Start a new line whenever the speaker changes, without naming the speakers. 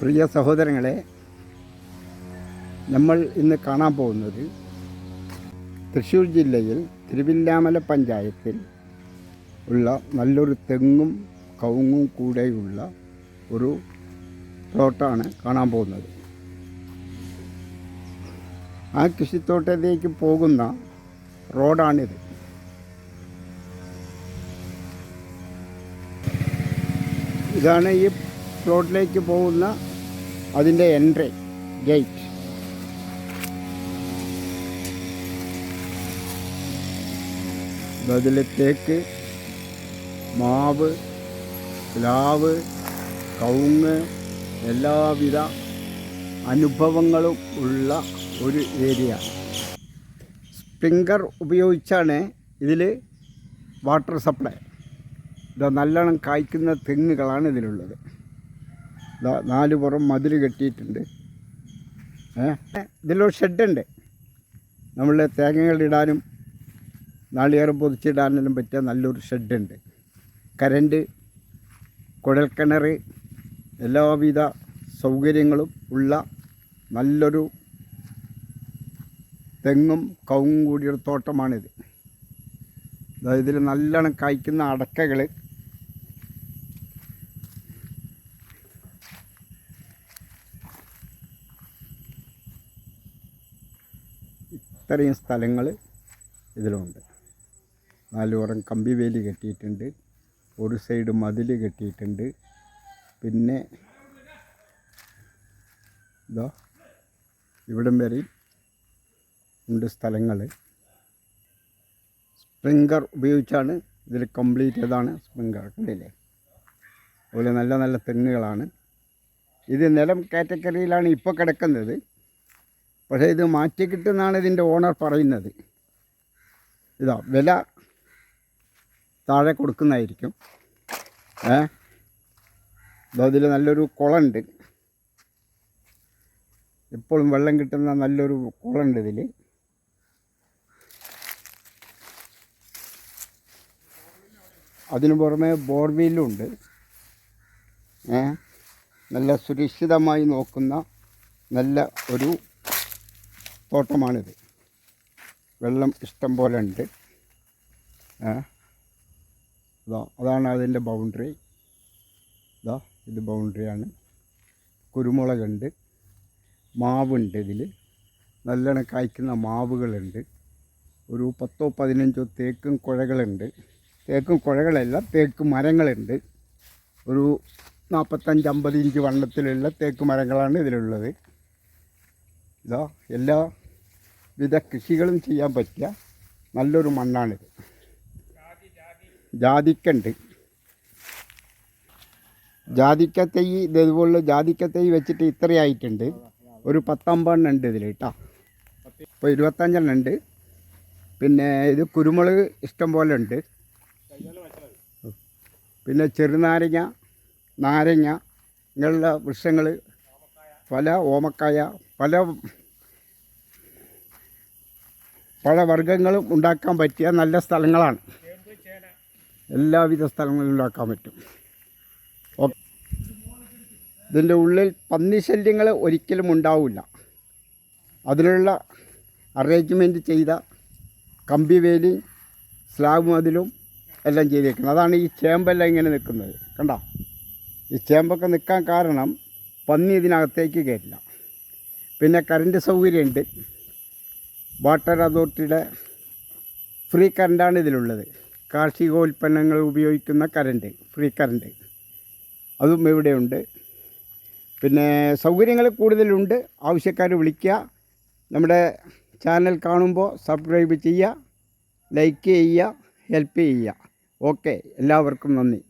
പ്രിയ സഹോദരങ്ങളെ നമ്മൾ ഇന്ന് കാണാൻ പോകുന്നത് തൃശ്ശൂർ ജില്ലയിൽ തിരുവില്ലാമല പഞ്ചായത്തിൽ ഉള്ള നല്ലൊരു തെങ്ങും കവുങ്ങും കൂടെയുള്ള ഒരു പ്ലോട്ടാണ് കാണാൻ പോകുന്നത്. ആ കൃഷിത്തോട്ടത്തിലേക്ക് പോകുന്ന റോഡാണിത്. ഇതാണ് ഈ പ്ലോട്ടിലേക്ക് പോകുന്ന അതിന്റെ എൻട്രി ഗേറ്റ്. അതിൽ തേക്ക് മാവ് പ്ലാവ് കവുങ്ങ് എല്ലാവിധ അനുഭവങ്ങളും ഉള്ള ഒരു ഏരിയ. സ്പ്രിങ്കർ ഉപയോഗിച്ചാണ് ഇതിൽ വാട്ടർ സപ്ലൈ. ഇതാ നല്ലോണം കായ്ക്കുന്ന തെങ്ങുകളാണ് ഇതിലുള്ളത്. ഇതാ നാല് പുറം മതിൽ കെട്ടിയിട്ടുണ്ട്. ഇതിലൊരു ഷെഡുണ്ട്. നമ്മൾ തേങ്ങകളിടാനും നാളികേരം പൊതിച്ചിടാനെല്ലാം പറ്റിയ നല്ലൊരു ഷെഡുണ്ട്. കരണ്ട് കുഴൽക്കിണർ എല്ലാവിധ സൗകര്യങ്ങളും ഉള്ള നല്ലൊരു തെങ്ങും കവും കൂടിയൊരു തോട്ടമാണിത്. ഇതിൽ നല്ലോണം കായ്ക്കുന്ന അടക്കകൾ ഇത്രയും സ്ഥലങ്ങൾ ഇതിലുണ്ട്. നാലുപുറം കമ്പി വേലി കെട്ടിയിട്ടുണ്ട്. ഒരു സൈഡ് മതിൽ കെട്ടിയിട്ടുണ്ട്. പിന്നെ ഇതോ ഇവിടം വരെ ഉണ്ട് സ്ഥലങ്ങൾ. സ്പ്രിങ്കർ ഉപയോഗിച്ചാണ് ഇതിൽ കംപ്ലീറ്റ് ചെയ്താണ് സ്പ്രിങ്കർ കണ്ടില്ലേ? അതുപോലെ നല്ല നല്ല തെങ്ങുകളാണ്. ഇത് നിലം കാറ്റഗറിയിലാണ് ഇപ്പോൾ കിടക്കുന്നത്. പക്ഷേ ഇത് മാറ്റി കിട്ടുന്നതാണ് ഇതിന്റെ ഓണർ പറയുന്നത്. ഇതാ വില താഴെ കൊടുക്കുന്നതായിരിക്കും. ഏ? അതിൽ നല്ലൊരു കുളമുണ്ട് എപ്പോഴും വെള്ളം കിട്ടുന്ന നല്ലൊരു കുളമുണ്ട് ഇതിൽ അതിനു പുറമെ ബോർവീലും ഉണ്ട്. ഏ? നല്ല സുരക്ഷിതമായി നോക്കുന്ന നല്ല ഒരു തോട്ടമാണിത്. വെള്ളം ഇഷ്ടം പോലെ ഉണ്ട് ഇതാ അതാണ് അതിന്റെ ബൗണ്ടറി. ഇതാ ഇത് ബൗണ്ടറിയാണ്. കുരുമുളകുണ്ട്. മാവുണ്ട് ഇതിൽ നല്ലോണം കായ്ക്കുന്ന മാവുകളുണ്ട്. ഒരു പത്തോ പതിനഞ്ചോ തേക്കും കുഴകളുണ്ട്. തേക്കും കുഴകളല്ല തേക്ക് മരങ്ങളുണ്ട്. ഒരു നാൽപ്പത്തഞ്ച് അമ്പത് ഇഞ്ച് വണ്ണത്തിലുള്ള തേക്ക് മരങ്ങളാണ് ഇതിലുള്ളത്. ഇതാ എല്ലാ വിധ കൃഷികളും ചെയ്യാൻ പറ്റിയ നല്ലൊരു മണ്ണാണിത്. ജാതിക്കണ്ട്. ജാതിക്ക തൈ ഇതുപോലുള്ള ജാതിക്ക തൈ വെച്ചിട്ട് ഇത്രയായിട്ടുണ്ട്. ഒരു പത്തമ്പതെണ്ണം ഉണ്ട് ഇതിൽ കേട്ടോ. ഇപ്പോൾ ഇരുപത്തഞ്ചെണ്ണം ഉണ്ട്. പിന്നെ ഇത് കുരുമുളക് ഇഷ്ടം പോലെ ഉണ്ട്. പിന്നെ ചെറുനാരങ്ങ നാരങ്ങ ഇങ്ങനെയുള്ള വൃക്ഷങ്ങൾ പല ഓമക്കായ പല പഴവർഗങ്ങളും ഉണ്ടാക്കാൻ പറ്റിയ നല്ല സ്ഥലങ്ങളാണ്. എല്ലാവിധ സ്ഥലങ്ങളും ഉണ്ടാക്കാൻ പറ്റും. ഇതിന്റെ ഉള്ളിൽ പന്നി ശല്യങ്ങൾ ഒരിക്കലും ഉണ്ടാവില്ല. അതിനുള്ള അറേഞ്ച്മെന്റ് ചെയ്ത കമ്പി വേലി സ്ലാബ് മതിലും എല്ലാം ചെയ്തേക്കുന്നത്. അതാണ് ഈ ചേമ്പെല്ലാം ഇങ്ങനെ നിൽക്കുന്നത്. കണ്ടോ? ഈ ചേമ്പൊക്കെ നിൽക്കാൻ കാരണം പന്നി ഇതിനകത്തേക്ക് കയറ്റില്ല. പിന്നെ കറണ്ട് സൗകര്യമുണ്ട്. വാട്ടർ അതോറിറ്റിയുടെ ഫ്രീ കറണ്ടാണ് ഇതിലുള്ളത്. കാർഷികോൽപ്പന്നങ്ങൾ ഉപയോഗിക്കുന്ന കറണ്ട് ഫ്രീ കറണ്ട്. അതും ഇവിടെയുണ്ട്. പിന്നെ സൗകര്യങ്ങൾ കൂടുതലുണ്ട്. ആവശ്യക്കാർ വിളിക്കുക. നമ്മുടെ ചാനൽ കാണുമ്പോൾ സബ്സ്ക്രൈബ് ചെയ്യുക ലൈക്ക് ചെയ്യുക ഹെൽപ്പ് ചെയ്യുക. ഓക്കെ. എല്ലാവർക്കും നന്ദി.